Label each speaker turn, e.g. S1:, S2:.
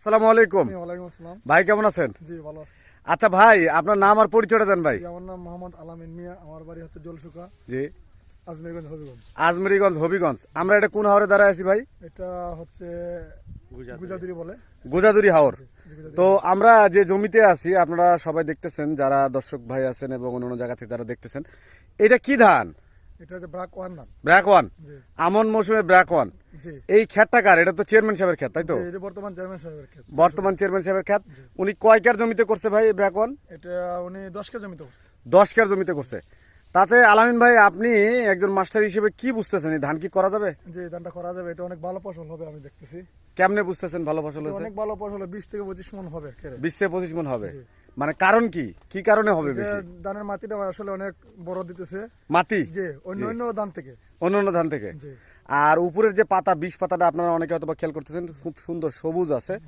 S1: আসসালামু আলাইকুম।
S2: আসসালাম।
S1: ভাই কেমন আছেন?
S2: জি ভালো আছি।
S1: আচ্ছা ভাই আপনার নাম আর পরিচয়টা দেন ভাই।
S2: আমার নাম মোহাম্মদ আলামিন মিয়া আমার বাড়ি হচ্ছে জলসুকা।
S1: জি।
S2: আজমেরগঞ্জ হবিগঞ্জ।
S1: আজমেরিগঞ্জ হবিগঞ্জ। আমরা এটা কোন হাওরে দ্বারা আছি ভাই?
S2: এটা হচ্ছে গুজাদুরি। বলে।
S1: গোজাদুরি হাওর। তো আমরা যে জমিতে আছি আপনারা সবাই দেখতেছেন যারা দর্শক ভাই আছেন এবং অন্য জায়গা থেকে যারা দেখতেছেন এটা কি ধান?
S2: এটা হচ্ছে ব্রাক ওয়ান নাম
S1: ব্র্যাক ওয়ান। আমন মৌসুমে ব্র্যাক ওয়ান। এই খ্যাতটা কার? এটা তো চেয়ারম্যান সাহেবের খ্যাত তাই তো?
S2: বর্তমান চেয়ারম্যান সাহেবের ক্ষেত।
S1: বর্তমান চেয়ারম্যান সাহেবের খ্যাত উনি কয় কার জমিতে করছে ভাই ওয়ান
S2: এটা উনি দশ কে জমিতে করছে।
S1: দশ কার জমিতে করছে। তাতে আলামিন ভাই আপনি একজন মাস্টার হিসেবে কি বুঝতেছেন? ধান কি করা যাবে?
S2: যে ধানটা করা যাবে। এটা অনেক ভালো ফসল হবে আমি দেখতেছি।
S1: কেমনে বুঝতেছেন ভালো ফসল হয়েছে?
S2: অনেক ভালো ফসল হবে বিশ থেকে পঁচিশ মন হবে।
S1: বিশ থেকে পঁচিশ মন হবে।
S2: জি।
S1: মানে কারণ কি? কি কারণে হবে বেশি?
S2: ধানের মাটিটা আসলে অনেক বড় দিতেছে।
S1: মাটি?
S2: যে অন্য অন্য ধান থেকে।
S1: অন্য অন্য ধান থেকে? আর উপরের যে পাতা বিষ পাতাটা আপনারা অনেকে হয়তো বা খেয়াল করতেছেন খুব সুন্দর সবুজ আছে।